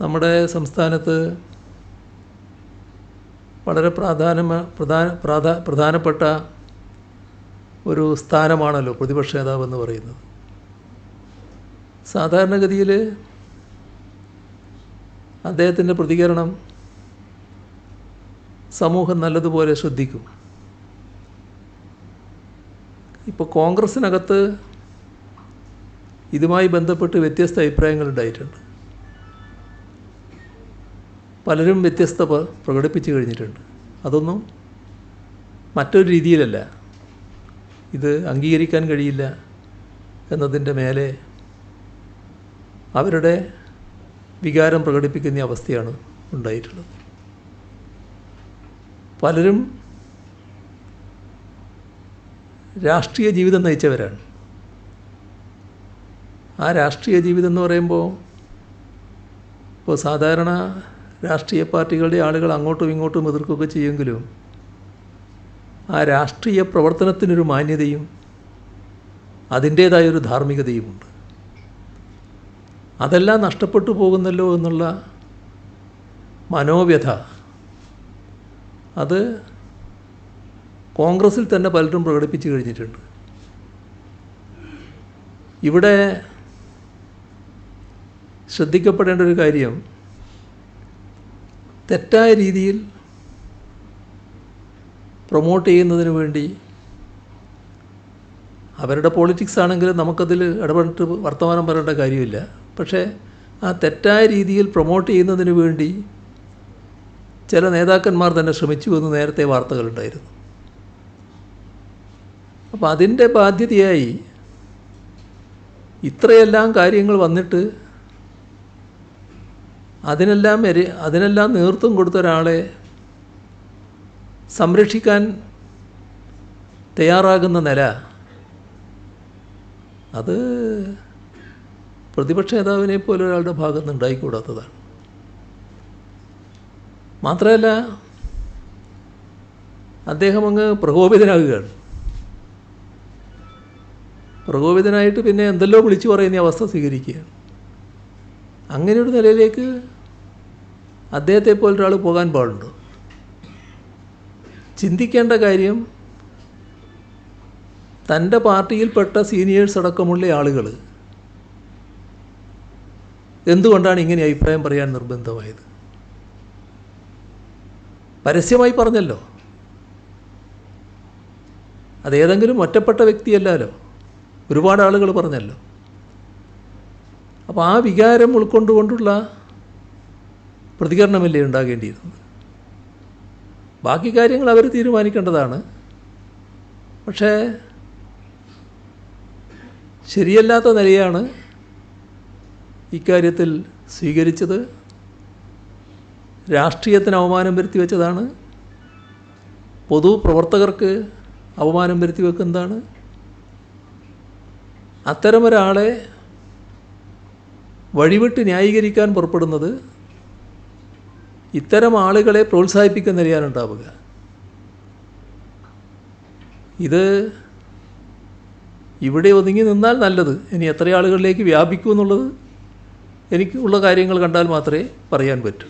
നമ്മുടെ സംസ്ഥാനത്ത് വളരെ പ്രാധാന പ്രധാന പ്രാധാ പ്രധാനപ്പെട്ട ഒരു സ്ഥാനമാണല്ലോ പ്രതിപക്ഷ നേതാവ് എന്ന് പറയുന്നത്. സാധാരണഗതിയിൽ അദ്ദേഹത്തിന്റെ പ്രതികരണം സമൂഹം നല്ലതുപോലെ ശ്രദ്ധിക്കും. ഇപ്പോൾ കോൺഗ്രസ്സിനകത്ത് ഇതുമായി ബന്ധപ്പെട്ട് വ്യത്യസ്ത അഭിപ്രായങ്ങൾ ഉണ്ടായിട്ടുണ്ട്. പലരും വ്യത്യസ്ത പ്രകടിപ്പിച്ചു കഴിഞ്ഞിട്ടുണ്ട്. അതൊന്നും മറ്റൊരു രീതിയിലല്ല. ഇത് അംഗീകരിക്കാൻ കഴിയില്ല എന്നതിന്റെ മേലെ അവരുടെ വികാരം പ്രകടിപ്പിക്കുന്ന അവസ്ഥയാണ് ഉണ്ടായിട്ടുള്ളത്. പലരും രാഷ്ട്രീയ ജീവിതം നയിച്ചവരാണ്. ആ രാഷ്ട്രീയ ജീവിതം എന്ന് പറയുമ്പോൾ ഇപ്പോൾ സാധാരണ രാഷ്ട്രീയ പാർട്ടികളുടെ ആളുകൾ അങ്ങോട്ടും ഇങ്ങോട്ടും എതിർക്കുകയൊക്കെ ചെയ്യുമെങ്കിലും ആ രാഷ്ട്രീയ പ്രവർത്തനത്തിനൊരു മാന്യതയും അതിന്റേതായൊരു ധാർമ്മികതയുമുണ്ട്. അതെല്ലാം നഷ്ടപ്പെട്ടു പോകുന്നല്ലോ എന്നുള്ള മനോവ്യഥ അത് കോൺഗ്രസിൽ തന്നെ പലരും പ്രകടിപ്പിച്ചു കഴിഞ്ഞിട്ടുണ്ട്. ഇവിടെ ശ്രദ്ധിക്കപ്പെടേണ്ട ഒരു കാര്യം തെറ്റായ രീതിയിൽ പ്രൊമോട്ട് ചെയ്യുന്നതിന് വേണ്ടി അവരുടെ പോളിറ്റിക്സ് ആണെങ്കിലും നമുക്കതിൽ ഇടപെട്ട് വർത്തമാനം പറയേണ്ട കാര്യമില്ല. പക്ഷേ ആ തെറ്റായ രീതിയിൽ പ്രൊമോട്ട് ചെയ്യുന്നതിന് വേണ്ടി ചില നേതാക്കന്മാർ തന്നെ ശ്രമിച്ചു എന്ന് നേരത്തെ വാർത്തകളുണ്ടായിരുന്നു. അപ്പോൾ അതിന്റെ ബാധ്യതയായി ഇത്രയെല്ലാം കാര്യങ്ങൾ വന്നിട്ട് അതിനെല്ലാം എരി അതിനെല്ലാം നേതൃത്വം കൊടുത്ത ഒരാളെ സംരക്ഷിക്കാൻ തയ്യാറാകുന്ന നില. അത് പ്രതിപക്ഷ നേതാവിനെ പോലെ ഒരാളുടെ ഭാഗത്ത് ഉണ്ടായിക്കൂടാത്തതാണ്. മാത്രമല്ല അദ്ദേഹം അങ്ങ് പ്രകോപിതനാകുകയാണ്. പ്രകോപിതനായിട്ട് പിന്നെ എന്തെല്ലോ വിളിച്ചു പറയുന്ന അവസ്ഥ സ്വീകരിക്കുകയാണ്. അങ്ങനെ ഒരു നിലയിലേക്ക് അദ്ദേഹത്തെ പോലൊരാൾ പോകാൻ പാടുണ്ടോ? ചിന്തിക്കേണ്ട കാര്യം തന്റെ പാർട്ടിയിൽപ്പെട്ട സീനിയേഴ്സ് അടക്കമുള്ള ആളുകൾ എന്തുകൊണ്ടാണ് ഇങ്ങനെ അഭിപ്രായം പറയാൻ നിർബന്ധമായത്? പരസ്യമായി പറഞ്ഞല്ലോ. അതേതെങ്കിലും ഒറ്റപ്പെട്ട വ്യക്തിയല്ലല്ലോ. ഒരുപാട് ആളുകൾ പറഞ്ഞല്ലോ. അപ്പോൾ ആ വികാരം ഉൾക്കൊണ്ടുകൊണ്ടുള്ള പ്രതികരണമല്ലേ ഉണ്ടാകേണ്ടിയിരുന്നത്? ബാക്കി കാര്യങ്ങൾ അവർ തീരുമാനിക്കേണ്ടതാണ്. പക്ഷേ ശരിയല്ലാത്ത നിലയാണ് ഇക്കാര്യത്തിൽ സ്വീകരിച്ചത്. രാഷ്ട്രീയത്തിന് അവമാനം വരുത്തി വെച്ചതാണ്. പൊതുപ്രവർത്തകർക്ക് അവമാനം വരുത്തി വെക്കുന്നതാണ്. അത്തരമൊരാളെ വഴിവിട്ട് ന്യായീകരിക്കാൻ പുറപ്പെടുന്നത് ഇത്തരം ആളുകളെ പ്രോത്സാഹിപ്പിക്കുന്ന ഉണ്ടാവുക. ഇത് ഇവിടെ ഒതുങ്ങി നിന്നാൽ നല്ലത്. ഇനി എത്ര ആളുകളിലേക്ക് വ്യാപിക്കൂ എന്നുള്ളത് എനിക്ക് ഉള്ള കാര്യങ്ങൾ കണ്ടാൽ മാത്രമേ പറയാൻ പറ്റൂ.